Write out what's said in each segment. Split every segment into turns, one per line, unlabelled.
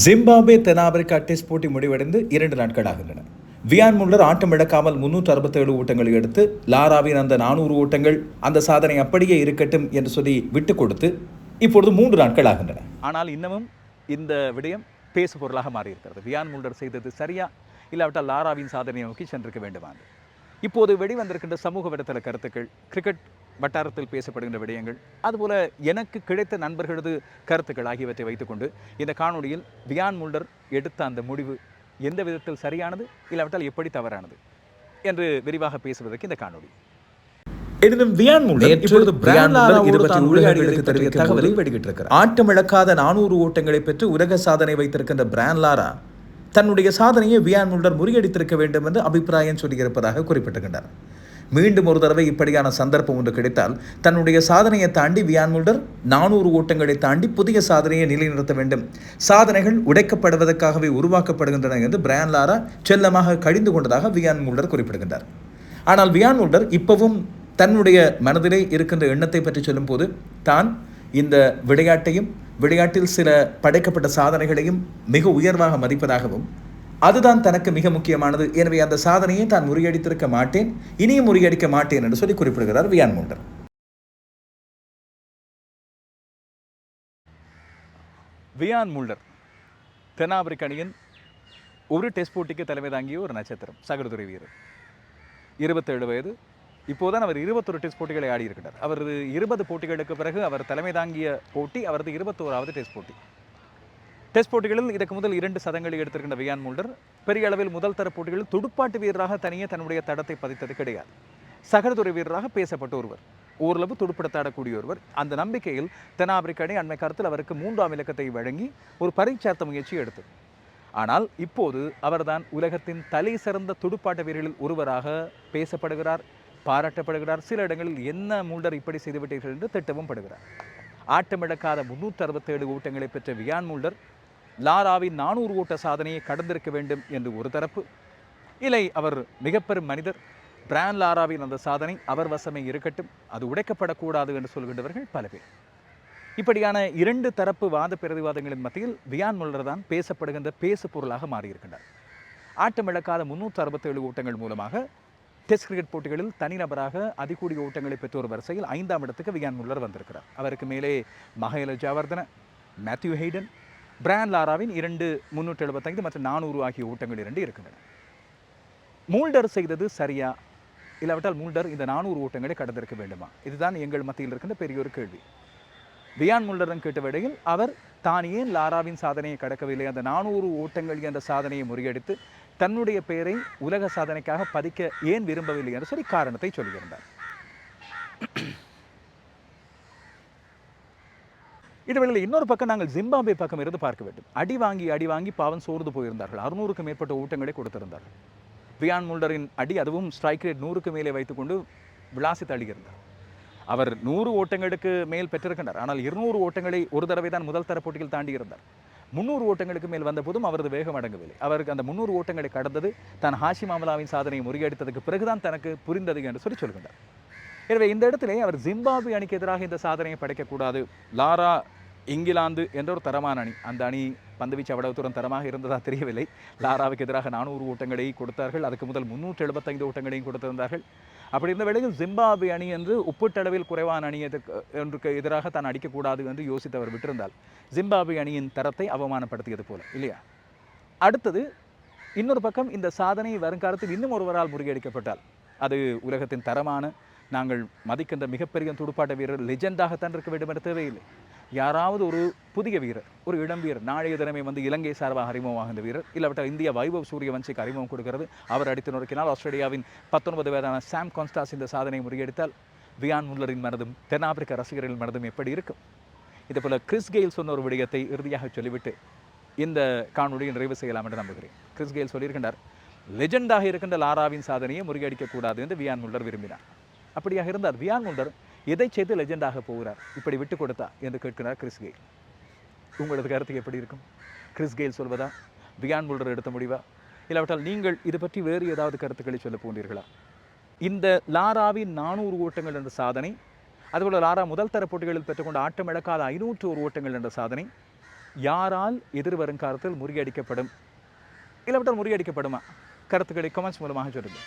Zimbabwe தென்னாப்பிரிக்கா test போட்டி முடிவடைந்து இரண்டு நாட்கள் ஆகின்றன. வியான் முல்லர் ஆட்டம் இழக்காமல் முன்னூற்று அறுபத்தேழு ஓட்டங்களை எடுத்து லாராவின் அந்த நானூறு ஓட்டங்கள் அந்த சாதனை அப்படியே இருக்கட்டும் என்று சொல்லி விட்டு கொடுத்து இப்பொழுது மூன்று நாட்கள் ஆகின்றன.
ஆனால் இன்னமும் இந்த விடயம் பேசு பொருளாக மாறியிருக்கிறது. வியான் முல்லர் செய்தது சரியா? இல்லாவிட்டால் லாராவின் சாதனையை நோக்கி சென்றிருக்க வேண்டுமா? இப்போது வெளிவந்திருக்கின்ற சமூக வலைத்தள கருத்துக்கள் கிரிக்கெட் வட்டாரத்தில் பேசப்படுகின்ற விடயங்கள். அதுபோல எனக்கு கிடைத்த நண்பர்களது கருத்துக்கள் ஆகியவற்றை வைத்துக்கொண்டு இந்த காணொளியில் வியான் முல்டர் எடுத்த அந்த முடிவு எந்த விதத்தில் சரியானது இல்லாவிட்டால் எப்படி தவறானது என்று விரிவாக பேசுவதற்கு இந்த காணொளி.
எனினும் வியான் முல்லர் இப்பொழுது
தகவலை
வெளியிட்டிருக்கிறார். ஆட்டம் இழக்காத நானூறு ஓட்டங்களை பெற்று உலக சாதனை வைத்திருக்கின்ற பிராண்ட் லாரா தன்னுடைய சாதனையை வியான் முல்லர் முறியடித்திருக்க வேண்டும் என்று அபிப்பிராயம் சொல்லியிருப்பதாக குறிப்பிட்டிருக்கின்றார். மீண்டும் ஒரு தடவை இப்படியான சந்தர்ப்பம் ஒன்று கிடைத்தால் தன்னுடைய சாதனையை தாண்டி வியான் முல்டர் நானூறு ஓட்டங்களை தாண்டி புதிய சாதனையை நிலைநிறுத்த வேண்டும். சாதனைகள் உடைக்கப்படுவதற்காகவே உருவாக்கப்படுகின்றன என்று பிரான் லாரா செல்லமாக கழிந்து கொண்டதாக வியான் முல்டர் குறிப்பிடுகின்றார். ஆனால் வியான் முல்டர் இப்பவும் தன்னுடைய மனதிலே இருக்கின்ற எண்ணத்தை பற்றி சொல்லும்போது தான் இந்த விளையாட்டையும் விளையாட்டில் சில படைக்கப்பட்ட சாதனைகளையும் மிக உயர்வாக மதிப்பதாகவும் அதுதான் தனக்கு மிக முக்கியமானது. எனவே அந்த சாதனையை தான் முறியடித்திருக்க மாட்டேன். இனியும் முறியடிக்க மாட்டேன் என்று சொல்லி குறிப்பிடுகிறார் வியான் மூண்டர்.
வியான் முல்டர் தென்னாப்பிரிக்க அணியின் ஒரு டெஸ்ட் போட்டிக்கு தலைமை தாங்கிய ஒரு நட்சத்திரம் சகடுதுறை வீரர். இருபத்தேழு வயது. இப்போதான் அவர் இருபத்தொரு டெஸ்ட் போட்டிகளை ஆடியிருக்கிறார். அவரது இருபது போட்டிகளுக்கு பிறகு அவர் தலைமை தாங்கிய போட்டி அவரது இருபத்தோராவது டெஸ்ட் போட்டி. டெஸ்ட் போட்டிகளில் இதற்கு முதல் இரண்டு சதங்களை எடுத்திருக்கின்ற வியான் முல்டர். பெரிய அளவில் முதல் தர போட்டிகளில் துடுப்பாட்டு வீரராக தனியே தன்னுடைய தடத்தை பதித்தது கிடையாது. சகரதுறை வீரராக பேசப்பட்ட ஒருவர். ஓரளவு துடுப்படுத்தாடக்கூடிய ஒருவர். அந்த நம்பிக்கையில் தென்னாப்பிரிக்க அணி அண்மை காலத்தில் அவருக்கு மூன்றாம் இலக்கத்தை வழங்கி ஒரு பரீட்சார்த்த முயற்சி எடுத்தது. ஆனால் இப்போது அவர்தான் உலகத்தின் தலை சிறந்த துடுப்பாட்ட வீரர்களில் ஒருவராக பேசப்படுகிறார் பாராட்டப்படுகிறார். சில இடங்களில் என்ன மூல்டர் இப்படி செய்துவிட்டீர்கள் என்று திட்டமும் படுகிறார். ஆட்டமிழக்காத முன்னூற்றி அறுபத்தேழு ஓட்டங்களை பெற்ற வியான் மூல்டர் லாராவின் நானூறு ஓட்ட சாதனையை கடந்திருக்க வேண்டும் என்று ஒரு தரப்பு. இல்லை அவர் மிகப்பெரும் மனிதர். பிரான் லாராவின் அந்த சாதனை அவர் வசமே இருக்கட்டும் அது உடைக்கப்படக்கூடாது என்று சொல்கின்றவர்கள் பல பேர். இப்படியான இரண்டு தரப்பு வாத பிரதிவாதங்களின் மத்தியில் வியான் முல்லர் தான் பேசப்படுகின்ற பேசு பொருளாக மாறியிருக்கின்றார். ஆட்டம் இழக்காத முன்னூற்று அறுபத்தேழு ஓட்டங்கள் மூலமாக டெஸ்ட் கிரிக்கெட் போட்டிகளில் தனிநபராக அதிகூடிய ஓட்டங்களை பெற்றோர் வரிசையில் ஐந்தாம் இடத்துக்கு வியான் முல்லர் வந்திருக்கிறார். அவருக்கு மேலே மகேல ஜாவர்தன மேத்யூ ஹெய்டன் பிரான் லாராவின் இரண்டு முந்நூற்றி எழுபத்தைந்து மற்றும் நானூறு ஆகிய ஓட்டங்கள் இரண்டு இருக்கின்றன. மூல்டர் செய்தது சரியா? இல்லாவிட்டால் மூல்டர் இந்த நானூறு ஓட்டங்களை கடந்திருக்க வேண்டுமா? இதுதான் எங்கள் மத்தியில் இருக்கின்ற பெரிய ஒரு கேள்வி. வியான் முல்லரன் கேட்ட வேளையில் அவர் தான் ஏன் லாராவின் சாதனையை கடக்கவில்லை? அந்த நானூறு ஓட்டங்கள் என்ற சாதனையை முறியடித்து தன்னுடைய பெயரை உலக சாதனைக்காக பதிக்க ஏன் விரும்பவில்லை என்று சொல்லி காரணத்தை சொல்லியிருந்தார். இடைவெளியில் இன்னொரு பக்கம் நாங்கள் ஜிம்பாபே பக்கம் இருந்து பார்க்க வேண்டும். அடி வாங்கி அடி வாங்கி பாவம் சோர்ந்து போயிருந்தார்கள். அறுநூறுக்கும் மேற்பட்ட ஓட்டங்களை கொடுத்திருந்தார்கள். வியான் முல்டரின் அடி அதுவும் ஸ்ட்ரைக் ரேட் நூறுக்கு மேலே வைத்துக்கொண்டு விளாசி தள்ளியிருந்தார். அவர் நூறு ஓட்டங்களுக்கு மேல் பெற்றிருக்கின்றார். ஆனால் இருநூறு ஓட்டங்களை ஒரு தடவை தான் முதல் தர போட்டியில் தாண்டி இருந்தார் முந்நூறு ஓட்டங்களுக்கு மேல் வந்த போதும் அவரது வேகம் அடங்கவில்லை. அவருக்கு அந்த முந்நூறு ஓட்டங்களை கடந்தது தான் ஹாஷி மாமலாவின் சாதனையை முறியடித்ததுக்கு பிறகுதான் தனக்கு புரிந்தது என்று சொல்லி சொல்கின்றார். எனவே இந்த இடத்திலே அவர் ஜிம்பாப்வே அணிக்கு எதிராக இந்த சாதனையை படைக்கக்கூடாது. லாரா இங்கிலாந்து என்ற ஒரு தரமான அணி. அந்த அணி பந்துவீச்சு அவ்வளவு தூரம் தரமாக இருந்ததா தெரியவில்லை. லாராவுக்கு எதிராக நானூறு ஓட்டங்களை கொடுத்தார்கள். அதுக்கு முதல் முன்னூற்று எழுபத்தைந்து ஓட்டங்களையும் கொடுத்திருந்தார்கள். அப்படி இருந்த வேளையில் ஜிம்பாபே அணி என்று ஒப்பீட்டளவில் குறைவான அணி ஒன்றுக்கு எதிராக தான் அடிக்கக்கூடாது என்று யோசித்தவர் விட்டிருந்தால் ஜிம்பாபே அணியின் தரத்தை அவமானப்படுத்தியது போல. இல்லையா? அடுத்தது இன்னொரு பக்கம் இந்த சாதனை வருங்காலத்தில் இன்னும் ஒருவரால் முறியடிக்கப்பட்டால் அது உலகத்தின் தரமான நாங்கள் மதிக்கின்ற மிகப்பெரிய துடுப்பாட்ட வீரர் லெஜெண்டாகத்தான் இருக்க வேண்டும் என்ற தேவையில்லை. யாராவது ஒரு புதிய வீரர் ஒரு இளம் வீரர் நாளைய தினமே வந்து இலங்கை சார்பாக அறிமுகமாகின்ற வீரர் இல்லாவிட்டால் இந்தியா வைபவ் சூரியவன்சிக்கு அறிமுகம் கொடுக்கிறது. அவர் அடித்து நோக்கினால் ஆஸ்திரேலியாவின் பத்தொன்பது வயதான சாம் கான்ஸ்டாஸ் இந்த சாதனையை முறியடித்தால் வியான் முல்லரின் மனதும் தென்னாப்பிரிக்க ரசிகர்களின் மனதும் எப்படி இருக்கும்? இதுபோல கிறிஸ் கெயில் சொன்ன ஒரு விடயத்தை இறுதியாக சொல்லிவிட்டு இந்த காணொலியை நிறைவு செய்யலாம் என்று நம்புகிறேன். கிறிஸ் கெயில் சொல்லியிருக்கின்றார் லெஜெண்டாக இருக்கின்ற லாராவின் சாதனையை முறியடிக்கக்கூடாது என்று வியான் முல்லர் விரும்பினார். அப்படியாக இருந்தார். வியான் எதை செய்து லெஜெண்டாக போகிறார்? இப்படி விட்டு கொடுத்தா? என்று கேட்கிறார் கிறிஸ் கெயில். உங்களது கருத்து எப்படி இருக்கும்? கிறிஸ் கெயில் சொல்வதா? வியான் முல்லர் எடுத்த முடிவா? இல்லாவிட்டால் நீங்கள் இது பற்றி வேறு ஏதாவது கருத்துக்களை சொல்ல போன்றீர்களா இந்த லாராவின் நானூறு ஓட்டங்கள் என்ற சாதனை அதுபோல் லாரா முதல் தர போட்டிகளில் பெற்றுக்கொண்ட ஆட்டம் இழக்காத ஐநூற்று ஒரு ஓட்டங்கள் என்ற சாதனை யாரால் எதிர்வரும் காலத்தில் முறியடிக்கப்படும்? இல்லாவிட்டால் முறியடிக்கப்படுமா? கருத்துக்களை கமெண்ட்ஸ் மூலமாக சொல்லுங்கள்.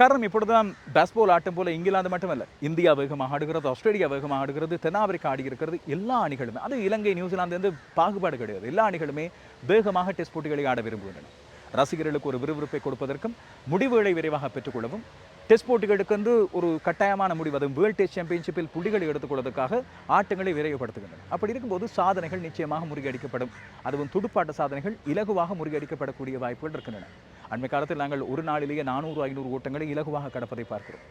காரணம் இப்பொழுதுதான் பேஸ்பால் ஆட்டம் போல இங்கிலாந்து மட்டுமல்ல இந்தியா வேகமாக ஆடுகிறது ஆஸ்திரேலியா வேகமாக ஆடுகிறது தென்னாப்பிரிக்கா ஆடி இருக்கிறது எல்லா அணிகளுமே அது இலங்கை நியூசிலாந்து வந்து பாகுபாடு கிடையாது எல்லா அணிகளுமே வேகமாக டெஸ்ட் போட்டிகளை ஆட விரும்புகின்றன ரசிகர்களுக்கு ஒரு விறுவிறுப்பை கொடுப்பதற்கும் முடிவுகளை விரைவாக பெற்றுக்கொள்ளவும் டெஸ்ட் போட்டிகளுக்கு வந்து ஒரு கட்டாயமான முடிவு அது வேர்ல்ட் டெஸ்ட் சாம்பியன்ஷிப்பில் புள்ளிகளை எடுத்துக்கொள்வதற்காக ஆட்டங்களை விரைவுபடுத்துகின்றன. அப்படி இருக்கும்போது சாதனைகள் நிச்சயமாக முறியடிக்கப்படும். அதுவும் துடுப்பாட்ட சாதனைகள் இலகுவாக முறியடிக்கப்படக்கூடிய வாய்ப்புகள் இருக்கின்றன. அண்மை காலத்தில் நாங்கள் ஒரு நாளிலேயே நானூறு ஐநூறு ஓட்டங்களை இலகுவாக கடப்பதை பார்க்கிறோம்.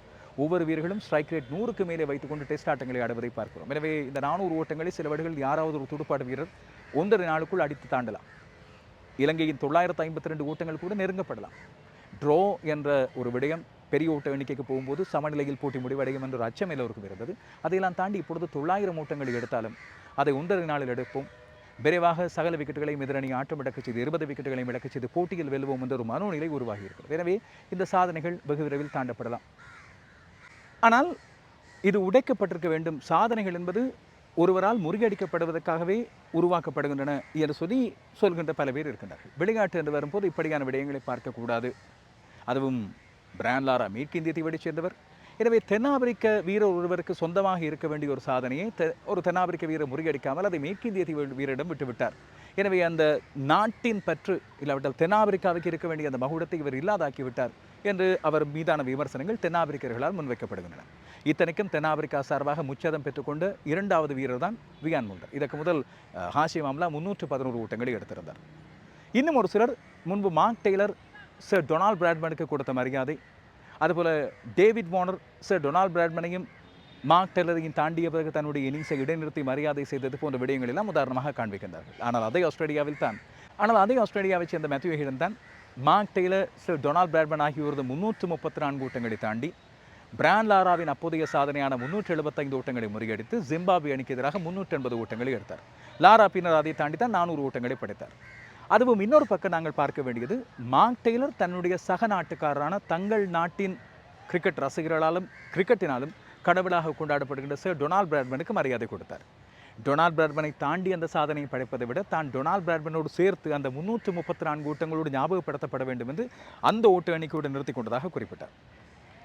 ஒவ்வொரு வீரர்களும் ஸ்ட்ரைக் ரேட் நூறுக்கு மேலே வைத்துக்கொண்டு டெஸ்ட் ஆட்டங்களை ஆடுவதை பார்க்கிறோம். எனவே இந்த நானூறு ஓட்டங்களை சில வேளைகளில் யாராவது ஒரு துடுப்பாட்ட வீரர் ஒன்றரை நாளுக்குள் அடித்து தாண்டலாம். இலங்கையின் தொள்ளாயிரத்து ஐம்பத்தி ரெண்டு ஓட்டங்கள் கூட நெருங்கப்படலாம். ட்ரோ என்ற ஒரு விடயம் பெரிய ஓட்ட எண்ணிக்கைக்கு போகும்போது சமநிலையில் போட்டி முடிவடையும் என்ற ஒரு அச்சம் எல்லோருக்கும் இருந்தது. அதையெல்லாம் தாண்டி இப்பொழுது தொள்ளாயிரம் ஓட்டங்கள் எடுத்தாலும் அதை ஒன்றரை நாளில் எடுப்போம். விரைவாக சகல விக்கெட்டுகளையும் எதிரணி ஆட்டம் இழக்கச் செய்து இருபது விக்கெட்டுகளையும் இழக்கச் செய்து போட்டியில் வெல்வோம் என்ற ஒரு மனோநிலை உருவாகி இருக்கிறது. எனவே இந்த சாதனைகள் வெகு விரைவில் தாண்டப்படலாம். ஆனால் இது உடைக்கப்பட்டிருக்க வேண்டும். சாதனைகள் என்பது ஒருவரால் முறியடிக்கப்படுவதற்காகவே உருவாக்கப்படுகின்றன என்று சொல்லி சொல்கின்ற பல பேர் இருக்கின்றார்கள். விளையாட்டு என்று வரும்போது இப்படியான விடயங்களை பார்க்கக்கூடாது. அதுவும் பிரான்லாரா மேற்கிந்திய தீவடிச் சேர்ந்தவர். எனவே தென்னாப்பிரிக்க வீரர் ஒருவருக்கு சொந்தமாக இருக்க வேண்டிய ஒரு சாதனையை தெ- ஒரு தென்னாப்பிரிக்க வீரர் முறியடிக்காமல் அதை மேற்கிந்திய தீவு வீரரிடம் விட்டுவிட்டார். எனவே அந்த நாட்டின் பற்று இல்லாவிட்டால் தென்னாப்பிரிக்காவுக்கு இருக்க வேண்டிய அந்த மகுடத்தை இவர் இல்லாதாக்கி விட்டார் என்று அவர் மீதான விமர்சனங்கள் தென்னாப்பிரிக்கர்களால் முன்வைக்கப்படுகின்றன. இத்தனைக்கும் தென்னாப்பிரிக்கா சார்பாக முச்சதம் பெற்றுக்கொண்ட இரண்டாவது வீரர் தான் வியான் முண்டர் இதற்கு முதல் ஹாஷி மாம்லா முன்னூற்று பதினோரு ஓட்டங்களை எடுத்திருந்தார். இன்னும் ஒரு சிலர் முன்பு மார்க் டெய்லர் சார் டொனால்ட் பிராட்மனுக்கு கொடுத்த மரியாதை. அதுபோல் டேவிட் வார்னர் சார் டொனால்ட் பிராட்மனையும் மார்க் டெய்லரையும் தாண்டிய பிறகு தன்னுடைய இன்னிங்ஸை இடைநிறுத்தி மரியாதை செய்தது போன்ற விடயங்கள் எல்லாம் உதாரணமாக காண்பிக்கின்றார்கள். ஆனால் அதே ஆஸ்திரேலியாவில் தான். ஆனால் அதே ஆஸ்திரேலியாவை சேர்ந்த மேத்யூ ஹிடன் தான் Mark Taylor sir Donald Bradman ஆகியோரது முன்னூற்று முப்பத்தி நான்கு ஓட்டங்களை தாண்டி பிரான் லாராவின் அப்போதைய சாதனையான முன்னூற்றி எழுபத்தைந்து ஓட்டங்களை முறியடித்து ஜிம்பாப்வே அணிக்கு எதிராக முன்னூற்றி எண்பது ஓட்டங்களை எடுத்தார். லாரா பின்னர் அதை தாண்டி தான் நானூறு ஓட்டங்களை படைத்தார். அதுவும் இன்னொரு பக்கம் நாங்கள் பார்க்க வேண்டியது மார்க் டெய்லர் தன்னுடைய சக நாட்டுக்காரரான தங்கள் நாட்டின் கிரிக்கெட் ரசிகர்களாலும் கிரிக்கெட்டினாலும் கடவுளாக கொண்டாடப்படுகின்ற சார் டொனால்ட் பிராட்மனுக்கு மரியாதை கொடுத்தார். டொனால்ட் பிராட்மனை தாண்டி அந்த சாதனையை படைப்பதை விட தான் டொனால்ட் பிராட்மனோடு சேர்த்து அந்த முன்னூற்று முப்பத்தி நான்கு ஓட்டங்களோடு ஞாபகப்படுத்தப்பட வேண்டும் என்று அந்த ஓட்டு எண்ணிக்கையோடு நிறுத்தி கொண்டதாக குறிப்பிட்டார்.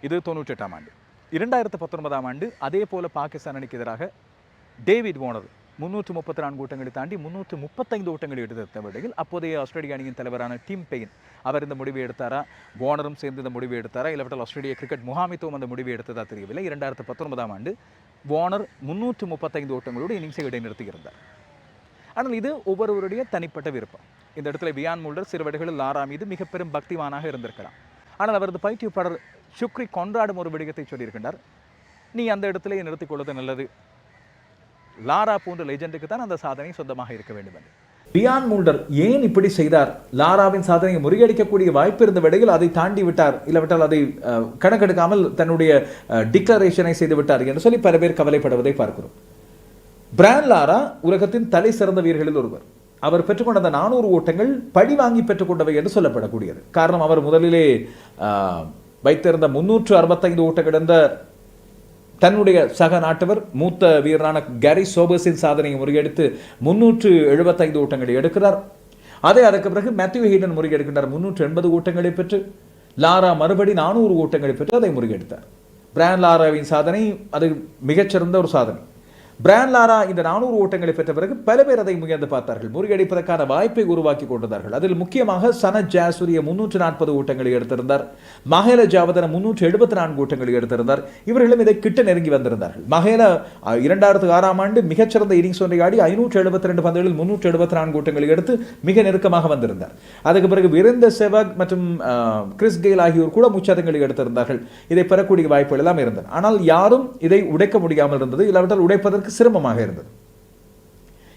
இது தொண்ணூற்றி எட்டாம் ஆண்டு. இரண்டாயிரத்து பத்தொன்பதாம் ஆண்டு அதே போல பாகிஸ்தான் அணிக்கு எதிராக டேவிட் ஓனர் முன்னூற்று முப்பத்தி நான்கு ஓட்டங்களை தாண்டி முன்னூற்று முப்பத்தைந்து ஓட்டங்களை எடுத்த வேளையில் அப்போதைய ஆஸ்திரேலிய அணியின் தலைவரான டிம் பெயின் அவர் இந்த முடிவை எடுத்தாரா? வார்னரும் சேர்ந்து இந்த முடிவை எடுத்தாரா? இல்லாவிட்டால் ஆஸ்திரேலிய கிரிக்கெட் முகாமித்துவம் அந்த முடிவை எடுத்ததா தெரியவில்லை. இரண்டாயிரத்து பத்தொன்பதாம் ஆண்டு வார்னர் முன்னூற்று முப்பத்தைந்து ஓட்டங்களோடு இன்னிங்ஸை இடைநிறுத்தியிருந்தார். ஆனால் இது ஒவ்வொருவருடைய தனிப்பட்ட விருப்பம். இந்த இடத்துல வியான் முல்டர் சிறுவடைகளில் லாரா மீது மிக பெரும் பக்திவானாக இருந்திருக்கலாம். ஆனால் அவரது பயிற்றுவிப்பாளர் சுக்ரி கொண்டாடும் ஒரு விடயத்தை சொல்லியிருக்கின்றார். நீ அந்த இடத்திலேயே நிறுத்திக் கொள்வது நல்லது. லாரா போன்ற லெஜெண்டுக்கு தான் அந்த சாதனை சொந்தமாக இருக்க வேண்டும் என்று.
பியான் மூல்டர் ஏன் இப்படி செய்தார்? லாராவின் சாதனையை முறியடிக்கக்கூடிய வாய்ப்பு இருந்த வேளையில் அதை தாண்டி விட்டார். இல்லாவிட்டால் அதை அஹ், கணக்கெடுக்காமல் தன்னுடைய டிக்ளரேஷனை செய்து விட்டார் என்று சொல்லி பல பேர் கவலைப்படுவதை பார்க்கிறோம். பிரான் லாரா உலகத்தின் தலை சிறந்த வீரர்களில் ஒருவர். அவர் பெற்றுக்கொண்ட அந்த நானூறு ஓட்டங்கள் பழி வாங்கி பெற்றுக்கொண்டவை என்று சொல்லப்படக்கூடியது. காரணம் அவர் முதலிலே ஆஹ், வைத்திருந்த முன்னூற்று அறுபத்தைந்து ஓட்டங்கள் கிடந்த தன்னுடைய சக நாட்டவர் மூத்த வீரரான கேரி சோபர்ஸின் சாதனையை முறியடித்து முன்னூற்று எழுபத்தைந்து ஓட்டங்களை எடுக்கிறார். அதே அதற்கு பிறகு மேத்யூ ஹீடன் முறியெடுக்கின்றார். முன்னூற்று எண்பது ஓட்டங்களை பெற்று லாரா மறுபடி நானூறு ஓட்டங்களை பெற்று அதை முறியடித்தார். பிரான் லாராவின் சாதனை அது மிகச்சிறந்த ஒரு சாதனை. பிரான் லாரா இந்த நானூறு ஓட்டங்களை பெற்ற பிறகு பல பேர் அதை முயன்று பார்த்தார்கள். முறியடிப்பதற்கான வாய்ப்பை உருவாக்கி கொண்டிருந்தார்கள். அதில் முக்கியமாக சனத் ஜாசூரிய முன்னூற்று நாற்பது ஓட்டங்களை எடுத்திருந்தார். மகேல ஜாவதன முன்னூற்று எழுபத்தி நான்கு ஓட்டங்களை எடுத்திருந்தார். இவர்களும் இதை கிட்ட நெருங்கி வந்திருந்தார்கள். மகேல இரண்டாயிரத்து ஆறாம் ஆண்டு மிகச்சிறந்த இன்னிங்ஸ் ஒன்றை ஆடி ஐநூற்று எழுபத்தி ரெண்டு பந்துகளில் முன்னூற்று எழுபத்தி நான்கு ஓட்டங்களை எடுத்து மிக நெருக்கமாக வந்திருந்தார். அதுக்கு பிறகு விருந்த செவாக் மற்றும் கிறிஸ் கெயில் ஆகியோர் கூட முச்சதங்களை எடுத்திருந்தார்கள். இதை பெறக்கூடிய வாய்ப்புகள் எல்லாம் இருந்தன. ஆனால் யாரும் இதை உடைக்க முடியாமல் இருந்தது. இல்லாவிட்டால் உடைப்பதற்கு சிரமமாக இருந்தது.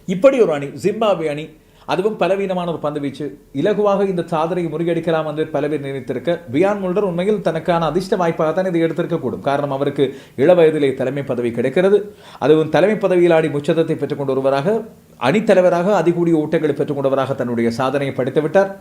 இப்படி ஒரு அணி ஜிம்பாப்வே அணி அதுவும் பலவீனமான ஒரு பந்து வீச்சு இலகுவாக இந்த சாதனையை முறியடிக்கலாம் என்று பல பேர் நினைத்திருக்க பியான் முல்டர் உண்மையில் தனக்கான அதிர்ஷ்ட வாய்ப்பாக தான் இதை எடுத்திருக்கக்கூடும் காரணம் அவருக்கு இள வயதிலே தலைமை பதவி கிடைக்கிறது. அதுவும் தலைமை பதவியில் ஆடி முச்சதத்தை பெற்றுக்கொண்டு ஒருவராக அணித்தலைவராக அதிகூடிய ஓட்டங்களை பெற்றுக்கொண்டவராக தன்னுடைய சாதனையை படித்துவிட்டார்.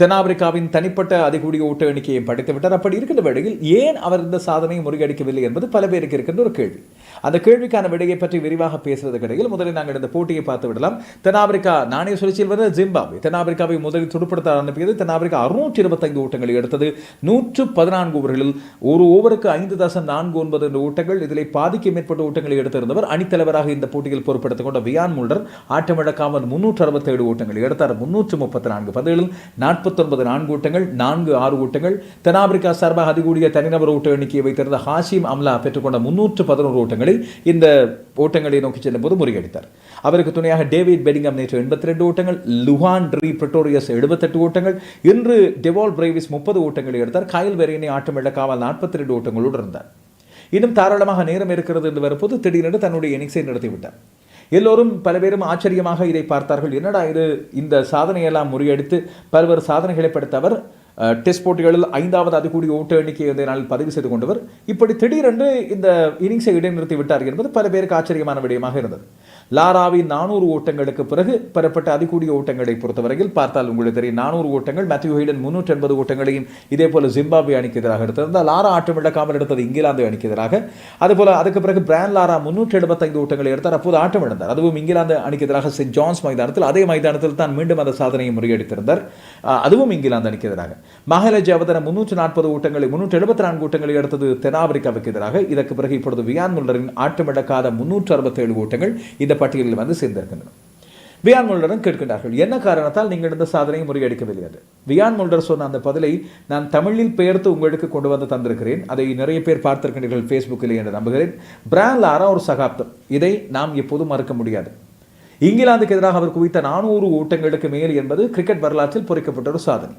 தென்னாப்பிரிக்காவின் தனிப்பட்ட அதிகூடிய ஊட்ட எண்ணிக்கையை படித்து விட்டார் அப்படி இருக்கின்ற வேளையில் ஏன் அவர் இந்த சாதனையை முறியடிக்கவில்லை என்பது பல பேருக்கு இருக்கின்ற ஒரு கேள்வி. அந்த கேள்விக்கான விடையை பற்றி விரிவாக பேசுவதற்கு முதலில் நாங்கள் இந்த போட்டியை பார்த்து விடலாம். தென்னாப்பிரிக்கா நாணய சுழற்சியில் வந்த ஜிம்பாப்வே. தென்னாப்பிரிக்காவை முதலில் துடுப்படுத்த அனுப்பியது தென்னாப்பிரிக்கா அறுநூற்றி இருபத்தைந்து ஓட்டங்களை எடுத்தது. நூற்று பதினான்கு ஓவர்களில் ஒரு ஓவருக்கு ஐந்து தசம் நான்கு ஒன்பது என்ற ஓட்டங்கள் இதில் பாதிக்கு மேற்பட்ட ஓட்டங்களை எடுத்திருந்தவர் அணித்தலைவராக இந்த போட்டியில் பொறுப்படுத்திக் கொண்ட வியான் முல்டர் ஆட்டமிழக்காமல் முன்னூற்று அறுபத்தேழு ஓட்டங்களை எடுத்தார். முன்னூற்று முப்பத்தி நான்கு பந்துகளில் நாற்பத்தொன்பது நான்கு ஓட்டங்கள் நான்கு ஆறு ஓட்டங்கள் தென்னாப்பிரிக்கா சார்பாக அதிகூடிய தனிநபர் ஓட்ட எண்ணிக்கையை வைத்திருந்த ஹாஷிம் அம்லா பெற்றுக்கொண்ட முன்னூற்று பதினோரு ஓட்டங்களை இந்த ஓட்டங்களை நோக்கி செல்லும் போது முறியடித்தார். அவருக்கு துணையாக டேவிட் பெடிங்கம் நேற்று எண்பத்தி ரெண்டு ஓட்டங்கள் லுஹான் ட்ரீ பிரிட்டோரியஸ் எழுபத்தெட்டு ஓட்டங்கள் இன்று டெவால் பிரேவிஸ் முப்பது ஓட்டங்களை எடுத்தார். காயல் வெரையினை ஆட்டம் இழக்காமல் நாற்பத்தி ரெண்டு ஓட்டங்களோடு இருந்தார். இன்னும் தாராளமாக நேரம் இருக்கிறது என்று வரும்போது திடீரென்று தன்னுடைய இன்னிங்ஸை நடத்திவிட்டார் எல்லோரும் பல பேரும் ஆச்சரியமாக இதை பார்த்தார்கள். என்னடா இது? இந்த சாதனையெல்லாம் முறியடித்து பல்வேறு சாதனைகளை படைத்த அவர் டெஸ்ட் போட்டிகளில் ஐந்தாவது அதிகூடிய ஓட்டு எண்ணிக்கை இந்த நாளில் பதிவு செய்து கொண்டவர். இப்படி திடீரென்று இந்த இன்னிங்ஸை இடைநிறுத்தி விட்டார் என்பது பல பேருக்கு ஆச்சரியமான விடயமாக இருந்தது. லாராவின் நானூறு ஓட்டங்களுக்கு பிறகு பெறப்பட்ட அதிகூடிய ஓட்டங்களை பொறுத்தவரையில் பார்த்தால் உங்களுக்கு தெரியும் நானூறு ஓட்டங்கள் மேத்யூ ஹைடன் முன்னூற்றி எண்பது ஓட்டங்களையும் இதே போல ஜிம்பாப்வே அணிக்கு எதிராக எடுத்திருந்தால் லாரா ஆட்டம் இழக்காமல் எடுத்தது இங்கிலாந்து அணிக்கு எதிராக. அதுபோல அதுக்கு பிறகு பிரான் லாரா முன்னூற்றி எழுபத்தைந்து ஓட்டங்களை எடுத்தார் அப்போது ஆட்டம் இழந்தார் அதுவும் இங்கிலாந்து அணிக்கு எதிராக சென்ட் ஜான்ஸ் மைதானத்தில் அதே மைதானத்தில் தான் மீண்டும் அந்த சாதனையை முறியடித்திருந்தார். அதுவும் இங்கிலாந்து அணிக்கு எதிராக. மகாலஜி அவதன முன்னூற்றி நாற்பது ஓட்டங்களை முன்னூற்றி எழுபத்தி நான்கு ஓட்டங்களை எடுத்தது தென்னாப்பிரிக்காவுக்கு எதிராக. இதற்கு பிறகு இப்பொழுது வியான் முல்லரின் ஆட்டமிழக்காத முன்னூற்று அறுபத்தேழு ஓட்டங்கள் இந்த பட்டியலில் வந்து சேர்ந்திருக்கின்றன. வியான் முல்டரும் கேட்கின்றார்கள் என்ன காரணத்தால் நீங்கள் இந்த சாதனையை முறியடிக்கவில்லை? என்று. வியான் முல்டர் சொன்ன அந்த பதிலை நான் தமிழில் பெயர்த்து உங்களுக்கு கொண்டு வந்து தந்திருக்கிறேன். அதை நிறைய பேர் பார்த்திருக்கின்றீர்கள் ஃபேஸ்புக்கில் என்று நம்புகிறேன். பிரான் லாரா ஒரு சகாப்தம். இதை நாம் எப்போதும் மறுக்க முடியாது. இங்கிலாந்துக்கு எதிராக அவர் குவித்த நானூறு ஓட்டங்களுக்கு மேல் என்பது கிரிக்கெட் வரலாற்றில் பொறிக்கப்பட்ட ஒரு சாதனை.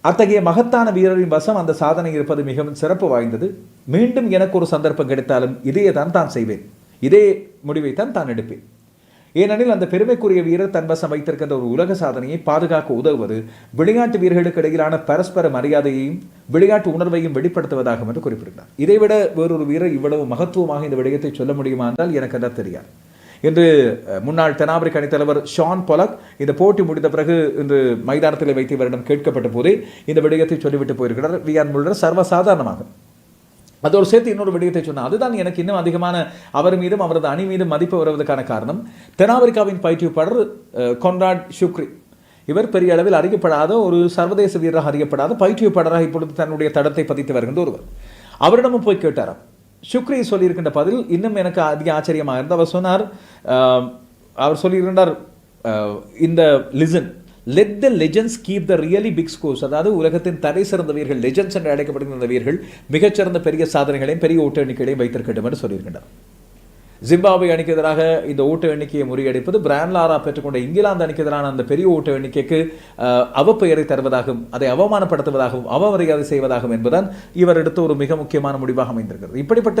அத்தகைய மகத்தான வீரரின் வசம் அந்த சாதனை இருப்பது மிகவும் சிறப்பு வாய்ந்தது. மீண்டும் எனக்கு ஒரு சந்தர்ப்பம் கிடைத்தாலும் இதையே தான் தான் செய்வேன். இதே முடிவைத்தான் தான் எடுப்பேன். ஏனெனில் அந்த பெருமைக்குரிய வீரர் தன்வசம் வைத்திருக்கின்ற ஒரு உலக சாதனையை பாதுகாக்க உதவுவது விளையாட்டு வீரர்களுக்கு இடையிலான பரஸ்பர மரியாதையையும் விளையாட்டு உணர்வையும் வெளிப்படுத்துவதாகும் என்று குறிப்பிடுகிறார். இதைவிட வேறொரு வீரர் இவ்வளவு மகத்துவமாக இந்த விடயத்தை சொல்ல முடியுமா என்றால் எனக்கு என்ன தெரியாது. என்று முன்னாள் தென்னாப்பிரிக்க அணித்தலைவர் ஷான் பொலக் இந்த போட்டி முடிந்த பிறகு இன்று மைதானத்தில் வைத்து இவரிடம் கேட்கப்பட்ட போதே இந்த விடயத்தை சொல்லிவிட்டு போயிருக்கிறார். வியான் முல்லர் சர்வசாதாரணமாக. அதோடு சேர்த்து இன்னொரு விடயத்தை சொன்னால் அதுதான் எனக்கு இன்னும் அதிகமான அவர் மீதும் அவரது அணி மீதும் மதிப்பு வருவதற்கான காரணம். தென்னாப்பிரிக்காவின் பயிற்றுவிப்பாளர் கொன்ராட் ஷுக்ரி. இவர் பெரிய அளவில் அறியப்படாத ஒரு சர்வதேச வீரராக அறியப்படாத பயிற்றுவிப்பாளராக இப்பொழுது தன்னுடைய தடத்தை பதித்து வருகின்ற ஒருவர். அவரிடமும் போய் கேட்டாராம். சுக்ரி சொல்லியிருக்கின்ற பதில் இன்னும் எனக்கு அதிக ஆச்சரியமாக இருந்தது. அவர் சொன்னார் அவர் சொல்லியிருந்தார் இந்த listen let the legends keep the really big scores அதாவது உலகத்தின் தலை சிறந்த வீரர்கள் லெஜன்ஸ் என்று அழைக்கப்படுகின்ற வீரர்கள் மிகச்சிறந்த பெரிய சாதனைகளையும் பெரிய ஓட்ட எண்ணிக்கைகளையும் வைத்திருக்கட்டும் என்று சொல்லியிருக்கின்றனர். ஜிம்பாப்வே அணிக்கு எதிராக இந்த ஓட்டு எண்ணிக்கையை முறியடிப்பது பிரான்லாரா பெற்றுக்கொண்ட இங்கிலாந்து அணிக்கு எதிரான அந்த பெரிய ஓட்ட எண்ணிக்கைக்கு அவப்பெயரை தருவதாகவும் அதை அவமானப்படுத்துவதாகவும் அவமரியாதை செய்வதாகவும் என்பதுதான் இவர் எடுத்த ஒரு மிக முக்கியமான முடிவாக அமைந்திருக்கிறது. இப்படிப்பட்ட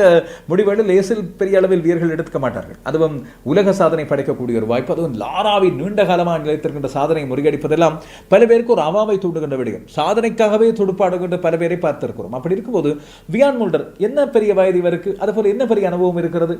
முடிவுகளில் லேசில் பெரிய அளவில் வீரர்கள் எடுத்துக்க மாட்டார்கள். அதுவும் உலக சாதனை படைக்கக்கூடிய ஒரு வாய்ப்பு. அதுவும் லாராவின் நீண்ட காலமாக நிலைத்திருக்கின்ற சாதனையை முறியடிப்பதெல்லாம் பல பேருக்கு ஒரு அவாவை தூண்டுகின்ற விடயம். சாதனைக்காகவே துடுப்பாடுகின்ற பல பேரை பார்த்திருக்கிறோம். அப்படி இருக்கும்போது வியான் முல்டர் என்ன பெரிய வயது இவருக்கு? அதுபோல் என்ன பெரிய அனுபவம் இருக்கிறது?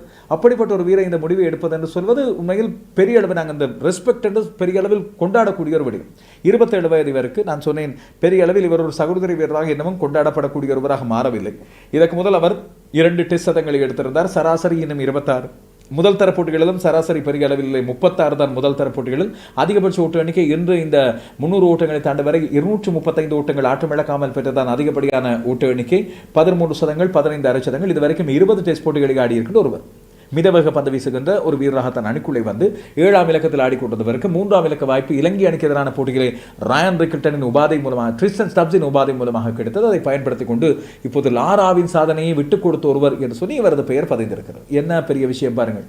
அப்படிப்பட்ட ஒரு வீரர் இந்த முடிவை எடுப்பது என்று சொல்வது உண்மையில் பெரிய அளவில் நாங்கள் இந்த ரெஸ்பெக்ட் என்று பெரிய அளவில் கொண்டாடக்கூடிய ஒரு வடிவம். இருபத்தேழு வயது இவருக்கு நான் சொன்னேன் பெரிய அளவில் இவர் ஒரு சகோதரி வீரராக இன்னமும் கொண்டாடப்படக்கூடிய ஒருவராக மாறவில்லை. இதற்கு முதல் அவர் இரண்டு டெஸ்ட் சதங்களை எடுத்திருந்தார் சராசரி இன்னும் இருபத்தாறு. முதல் தர போட்டிகளிலும் சராசரி பெரிய அளவில் இல்லை முப்பத்தாறு தான் முதல் தர போட்டிகளில். அதிகபட்ச ஓட்ட எண்ணிக்கை இன்று இந்த முன்னூறு ஓட்டங்களை தாண்ட வரை இருநூற்று முப்பத்தைந்து ஓட்டங்கள் ஆட்டம் இழக்காமல் பெற்றதான் அதிகப்படியான ஓட்ட எண்ணிக்கை. பதிமூன்று சதங்கள் பதினைந்து அரை சதங்கள் இதுவரைக்கும் இருபது டெஸ்ட் போட்டிகளை ஆடியிருக்கின்ற ஒருவர். மிதவேக பந்து வீசுகின்ற ஒரு வீரராக தன் அணிக்குள்ளே வந்து ஏழாம் இலக்கத்தில் ஆடிக்கொண்டிருந்தவருக்கு மூன்றாம் இலக்க வாய்ப்பு இலங்கை அணிக்கு எதிரான போட்டிகளை ரயான் ரிக்கில்டனின் உபாதை மூலமாக ட்ரிஸ்டன் ஸ்டப்ஸின் உபாதை மூலமாக கிடைத்தது. அதை பயன்படுத்திக் கொண்டு இப்போது லாராவின் சாதனையை விட்டுக் கொடுத்த ஒருவர் என்று சொல்லி இவரது பெயர் பதிந்திருக்கிறது. என்ன பெரிய விஷயம் பாருங்கள்.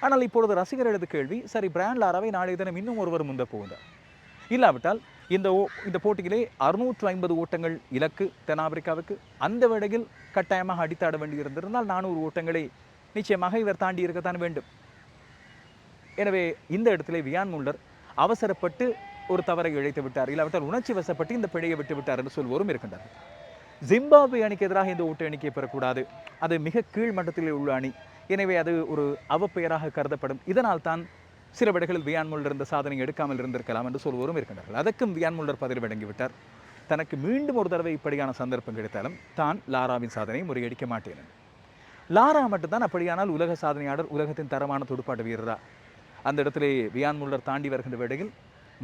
ஆனால் இப்பொழுது ரசிகர்களது கேள்வி சரி பிராண்ட் லாராவை நாளைய தினம் இன்னும் ஒருவர் முந்த போகிறார் இல்லாவிட்டால் இந்த ஓ இந்த போட்டியிலே அறுநூற்று ஐம்பது ஓட்டங்கள் இலக்கு தென்னாப்பிரிக்காவுக்கு அந்த வேளையில் கட்டாயமாக அடித்தாட வேண்டியிருந்திருந்தால் நானூறு ஓட்டங்களை நிச்சயமாக இவர் தாண்டி இருக்கத்தான் வேண்டும். எனவே இந்த இடத்திலே வியான் முல்லர் அவசரப்பட்டு ஒரு தவறை இழைத்து விட்டார். இல்லாவிட்டால் உணர்ச்சி வசப்பட்டு இந்த பிழையை விட்டு விட்டார் என்று சொல்வோரும் இருக்கின்றார்கள். ஜிம்பாப்வே அணிக்கு எதிராக இந்த ஓட்டு எண்ணிக்கை பெறக்கூடாது. அது மிக கீழ் மட்டத்தில் உள்ள அணி. எனவே அது ஒரு அவப்பெயராக கருதப்படும். இதனால் தான்
சில விடைகளில் வியான் முல்லர் இந்த சாதனை எடுக்காமல் இருந்திருக்கலாம் என்று சொல்வோரும் இருக்கின்றார்கள். அதற்கும் வியான் முல்லர் பதில் வழங்கிவிட்டார். தனக்கு மீண்டும் ஒரு தடவை இப்படியான சந்தர்ப்பம் கிடைத்தாலும் தான் லாராவின் சாதனை முறியடிக்க மாட்டேன். லாரா மட்டும்தான் அப்படியானால் உலக சாதனையாளர் உலகத்தின் தரமான துடுப்பாட்ட வீரரா. அந்த இடத்திலே வியான் முல்லர் தாண்டி வருகின்ற வேளையில்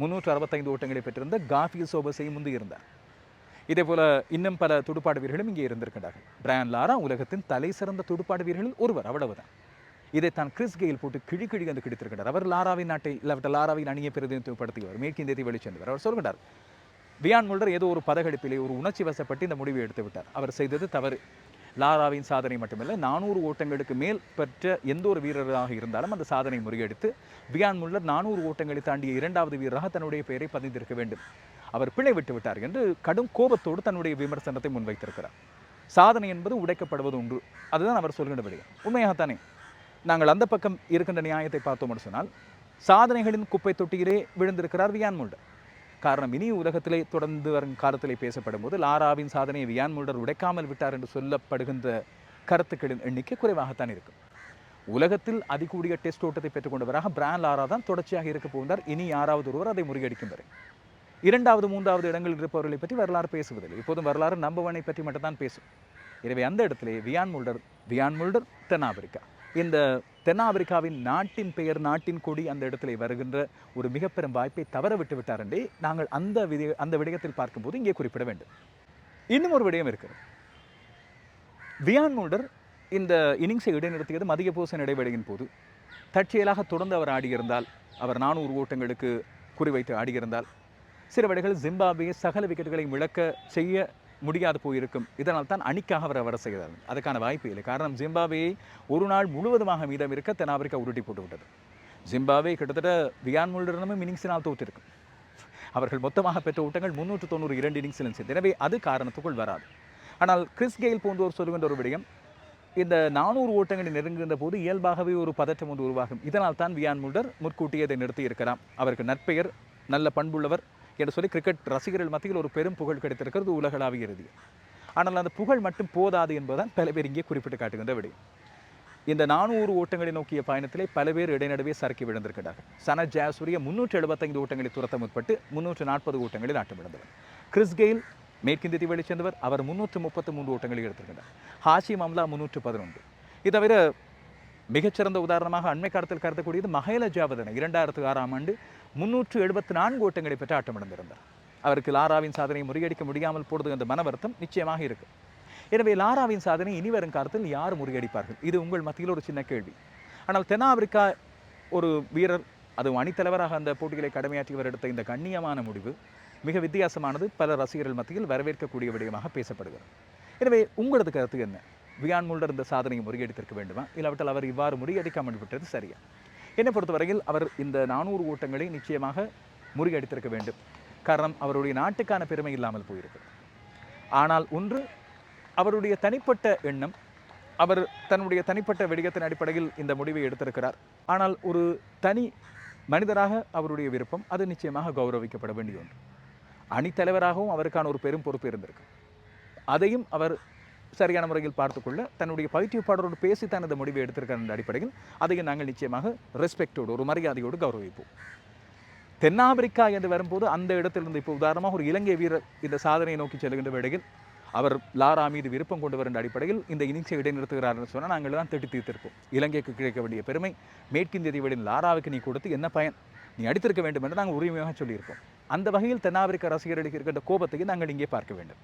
முன்னூற்று அறுபத்தைந்து ஓட்டங்களை பெற்றிருந்த காஃபில் சோபசையும் முந்தி இருந்தார். இதே போல இன்னும் பல துடுப்பாடு வீரர்களும் இங்கே இருந்திருக்கின்றார்கள். பிரான் லாரா உலகத்தின் தலை சிறந்த துடுப்பாடு வீரர்களில் ஒருவர் அவ்வளவுதான். இதை தான் கிறிஸ் கெயில் போட்டு கிழி கிழி வந்து கிடைத்திருக்கிறார் அவர் லாராவின் நாட்டை இல்லாவிட்ட லாராவின் அணியை பிரதிநிதித்துவப்படுத்தியவர். மேற்கிந்தியத்தை வெளிச்சென்றவர். அவர் சொல்கிறார் வியான் முல்டர் ஏதோ ஒரு பதகடிப்பிலே ஒரு உணர்ச்சி வசப்பட்டு இந்த முடிவை எடுத்து விட்டார் அவர் செய்தது தவறு. லாராவின் சாதனை மட்டுமல்ல நானூறு ஓட்டங்களுக்கு மேல் பெற்ற எந்த ஒரு வீரராக இருந்தாலும் அந்த சாதனை முறியடித்து பியான் முல்லர் நானூறு ஓட்டங்களை தாண்டிய இரண்டாவது வீரராக தன்னுடைய பெயரை பதிந்திருக்க வேண்டும். அவர் பிழை விட்டு விட்டார் என்று கடும் கோபத்தோடு தன்னுடைய விமர்சனத்தை முன்வைத்திருக்கிறார். சாதனை என்பது உடைக்கப்படுவது உண்டு. அதுதான் அவர் சொல்கின்ற விடயம். உண்மையாகத்தானே? நாங்கள் அந்த பக்கம் இருக்கின்ற நியாயத்தை பார்த்தோம் சொன்னால் சாதனைகளின் குப்பை தொட்டியிலே விழுந்திருக்கிறார் வியான் முல்டர் காரணம் இனி உலகத்திலே தொடர்ந்து வரும் காலத்திலே பேசப்படும் போது லாராவின் சாதனையை வியான் முல்டர் உடைக்காமல் விட்டார் என்று சொல்லப்படுகின்ற கருத்துக்களின் எண்ணிக்கை குறைவாகத்தான் இருக்கும். உலகத்தில் அதிகூடிய டெஸ்ட் ஓட்டத்தை பெற்றுக்கொண்டவராக பிரான் லாரா தான் தொடர்ச்சியாக இருக்க போகிறார் இனி யாராவது ஒருவர் அதை முறியடிக்கும் வரை. இரண்டாவது மூன்றாவது இடங்களில் இருப்பவர்களை பற்றி வரலாறு பேசுவதில்லை. இப்போதும் வரலாறு நம்பவனை பற்றி மட்டும்தான் பேசும். எனவே அந்த இடத்திலே வியான் முல்டர் வியான் முல்டர் தென்னாப்பிரிக்கா இந்த தென்னாப்பிரிக்காவின் நாட்டின் பெயர் நாட்டின் கொடி அந்த இடத்திலே வருகின்ற ஒரு மிக பெரும் வாய்ப்பை தவற விட்டு விட்டார் என்றே நாங்கள் அந்த விதி அந்த விடயத்தில் பார்க்கும்போது இங்கே குறிப்பிட வேண்டும். இன்னும் ஒரு விடயம் இருக்கிறது. வியான் மூடர் இந்த இன்னிங்ஸை இடைநிறுத்தியது மதிய பூசன் இடைவெளியின் போது தற்செயலாக தொடர்ந்து அவர் ஆடியிருந்தால் அவர் நானூறு ஓட்டங்களுக்கு குறிவைத்து ஆடியிருந்தால் சில விடைகள் ஜிம்பாப்வே சகல விக்கெட்டுகளையும் இழக்க செய்ய முடியாது போயிருக்கும். இதனால் தான் அணிக்காக அவர் வர செய்தார் அதுக்கான வாய்ப்பு இல்லை. காரணம் ஜிம்பாப்வேயை ஒரு நாள் முழுவதுமாக மீதம் இருக்க தென்னாப்பிரிக்கா உருட்டி போட்டு விட்டது. ஜிம்பாப்வே கிட்டத்தட்ட வியான் முல்டரிடமும் இன்னிங்ஸினால் தோற்றிருக்கும். அவர்கள் மொத்தமாக பெற்ற ஓட்டங்கள் முன்னூற்று தொண்ணூறு இரண்டு இன்னிங்ஸிலும் சேர்ந்து எனவே அது காரணத்துக்குள் வராது. ஆனால் கிறிஸ் கெயில் போன்றோர் சொல்லுகின்ற ஒரு விடயம் இந்த நானூறு ஓட்டங்களை நெருங்குகின்ற போது இயல்பாகவே ஒரு பதற்றம் ஒன்று உருவாகும். இதனால் தான் வியான் முல்டர் முற்கூட்டியதை நிறுத்தி இருக்கலாம். அவருக்கு நற்பெயர் நல்ல பண்புள்ளவர் என்று சொல்லி கிரிக்கெட் ரசிகர்கள் மத்தியில் ஒரு பெரும் புகழ் கிடைத்திருக்கிறது உலகளாவிய இறுதி. ஆனால் அந்த புகழ் மட்டும் போதாது என்பதுதான் பல பேர் இங்கே குறிப்பிட்டு காட்டுகின்ற விடயம். இந்த நானூறு ஓட்டங்களை நோக்கிய பயணத்திலே பல பேர் இடைநடுவே சறுக்கி விழுந்திருக்கிறார்கள். சன ஜாசூரிய முன்னூற்றி எழுபத்தைந்து ஓட்டங்களை துரத்த முற்பட்டு முன்னூற்று நாற்பது ஓட்டங்களில் ஆட்டம் இழந்தவர். கிறிஸ் கெயில் மேற்கிந்திய தீவழி சேர்ந்தவர் அவர் முன்னூற்று முப்பத்து மூன்று ஓட்டங்களை எடுத்திருக்கிறார். ஹாஷி மம்லா முன்னூற்று பதினொன்று. இது தவிர மிகச்சிறந்த உதாரணமாக அண்மை காலத்தில் கருதக்கூடியது மஹேல ஜாவதன. இரண்டாயிரத்து ஆறாம் ஆண்டு முன்னூற்று எழுபத்தி நான்கு ஓட்டங்களை பெற்று ஆட்டமிழந்திருந்தார். அவருக்கு லாராவின் சாதனையை முறியடிக்க முடியாமல் போடுது அந்த மனவருத்தம் நிச்சயமாக இருக்கு. எனவே லாராவின் சாதனை இனி வரும் காலத்தில் யார் முறியடிப்பார்கள்? இது உங்கள் மத்தியில் ஒரு சின்ன கேள்வி. ஆனால் தென்னாப்பிரிக்கா ஒரு வீரர் அதுவும் அணித்தலைவராக அந்த போட்டிகளை கடமையாற்றியவர் எடுத்த இந்த கண்ணியமான முடிவு மிக வித்தியாசமானது. பல ரசிகர்கள் மத்தியில் வரவேற்கக்கூடிய விடயமாக பேசப்படுகிறது. எனவே உங்களது கருத்து என்ன? வியான் முல்டர் இந்த சாதனையை முறியடித்திருக்க வேண்டுமா? இல்லாவிட்டால் அவர் இவ்வாறு முறியடிக்காமல் விட்டது சரியா? என்னை பொறுத்தவரையில் அவர் இந்த நானூறு ஓட்டங்களை நிச்சயமாக முறியடித்திருக்க வேண்டும். காரணம் அவருடைய நாட்டுக்கான பெருமை இல்லாமல் போயிருக்கிறது ஆனால் ஒன்று அவருடைய தனிப்பட்ட எண்ணம் அவர் தன்னுடைய தனிப்பட்ட வெடிகத்தின் அடிப்படையில் இந்த முடிவை எடுத்திருக்கிறார். ஆனால் ஒரு தனி மனிதராக அவருடைய விருப்பம் அது நிச்சயமாக கௌரவிக்கப்பட வேண்டிய ஒன்று அணித்தலைவராகவும் அவருக்கான ஒரு பெரும் பொறுப்பு இருந்திருக்கு. அதையும் அவர் சரியான முறையில் பார்த்துக்கொள்ள தன்னுடைய பயிற்றுவிப்பாளரோடு பேசி தான் இந்த முடிவை எடுத்திருக்கிற என்ற அடிப்படையில் அதை நாங்கள் நிச்சயமாக ரெஸ்பெக்டோடு ஒரு மரியாதையோடு கௌரவிப்போம். தென்னாப்பிரிக்கா என்று வரும்போது அந்த இடத்திலிருந்து இப்போ உதாரணமாக ஒரு இலங்கை வீரர் இந்த சாதனையை நோக்கி செல்கின்ற வேளையில் அவர் லாரா மீது விருப்பம் கொண்டு வருகின்ற அடிப்படையில் இந்த இனிங்ஸை இடைநிறுத்துகிறார்னு சொன்னால் நாங்கள் தான் திட்டு தீர்த்திருப்போம். இலங்கைக்கு கிடைக்க வேண்டிய பெருமை மேற்கிந்திய தீவுகளின் லாராவுக்கு நீ கொடுத்து என்ன பயன்? நீ அடித்திருக்க வேண்டும் என்று நாங்கள் உரிமையாக சொல்லியிருக்கோம். அந்த வகையில் தென்னாப்பிரிக்க ரசிகர்களுக்கு இருக்கின்ற கோபத்தையும் நாங்கள் இங்கே பார்க்க வேண்டும்.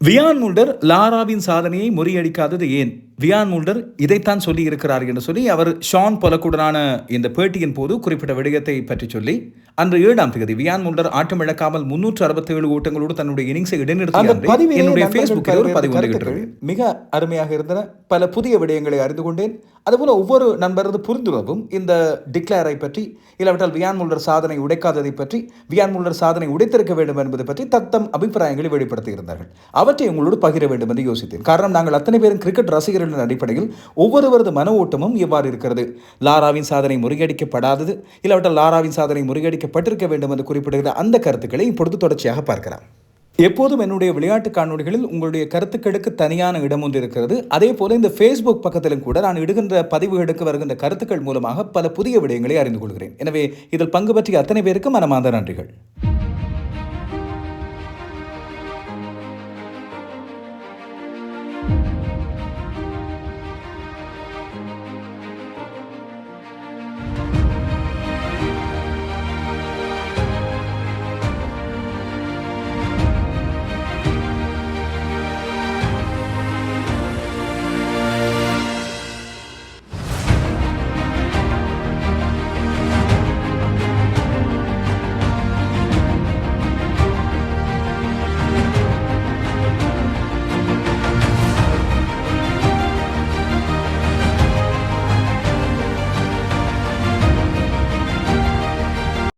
வியான் முல்டர் லாராவின் சாதனையை முறியடிக்காதது ஏன்? வியான் முல்டர் இதைத்தான் சொல்லி இருக்கிறார் என்று சொல்லி அவர் ஷான் பொலக்குடனான இந்த பேட்டியின் போது குறிப்பிட்ட விடயத்தை பற்றி சொல்லி அன்று ஏழாம் தேதி வியான் முல்டர் ஆட்டம் இழக்காமல் முன்னூற்று அறுபத்தி ஏழு ஓட்டங்களோடு தன்னுடைய இன்னிங்ஸை இடைநிறுத்தி என்னுடைய ஃபேஸ்புக்கில் ஒரு பதிவு மிக அருமையாக இருந்தன. பல புதிய விடயங்களை அறிந்து கொண்டேன். அதுபோல ஒவ்வொரு நண்பரது புரிந்துணர்வும் இந்த டிக்ளேரை பற்றி இல்லாவிட்டால் வியான் முல்டர் சாதனை உடைக்காததை பற்றி வியான் முல்டர் சாதனை உடைத்திருக்க வேண்டும் என்பது பற்றி தத்தம் அபிப்பிராயங்களை வெளிப்படுத்தியிருந்தார்கள் அவற்றை உங்களோடு பகிர வேண்டும் என்று யோசித்தேன். காரணம் நாங்கள் அத்தனை பேரும் கிரிக்கெட் ரசிகர்களின் அடிப்படையில் ஒவ்வொருவரது மன ஓட்டமும் இவ்வாறு இருக்கிறது. லாராவின் சாதனை முறியடிக்கப்படாதது இல்லாவிட்டால் லாராவின் சாதனை முறியடிக்கப்பட்டிருக்க வேண்டும் என்று குறிப்பிடுகிற அந்த கருத்துக்களை இப்பொழுது தொடர்ச்சியாக பார்க்கலாம்.
எப்போதும் என்னுடைய விளையாட்டு காணொலிகளில் உங்களுடைய கருத்துக்களுக்கு தனியான இடம் ஒன்று இருக்கிறது. அதே போல இந்த ஃபேஸ்புக் பக்கத்திலும் கூட நான் இடுகின்ற பதிவுகளுக்கு வருகின்ற கருத்துக்கள் மூலமாக பல புதிய விடயங்களை அறிந்து கொள்கிறேன். எனவே இதில் பங்கு பற்றிய அத்தனை பேருக்கு மனமார்ந்த நன்றிகள்.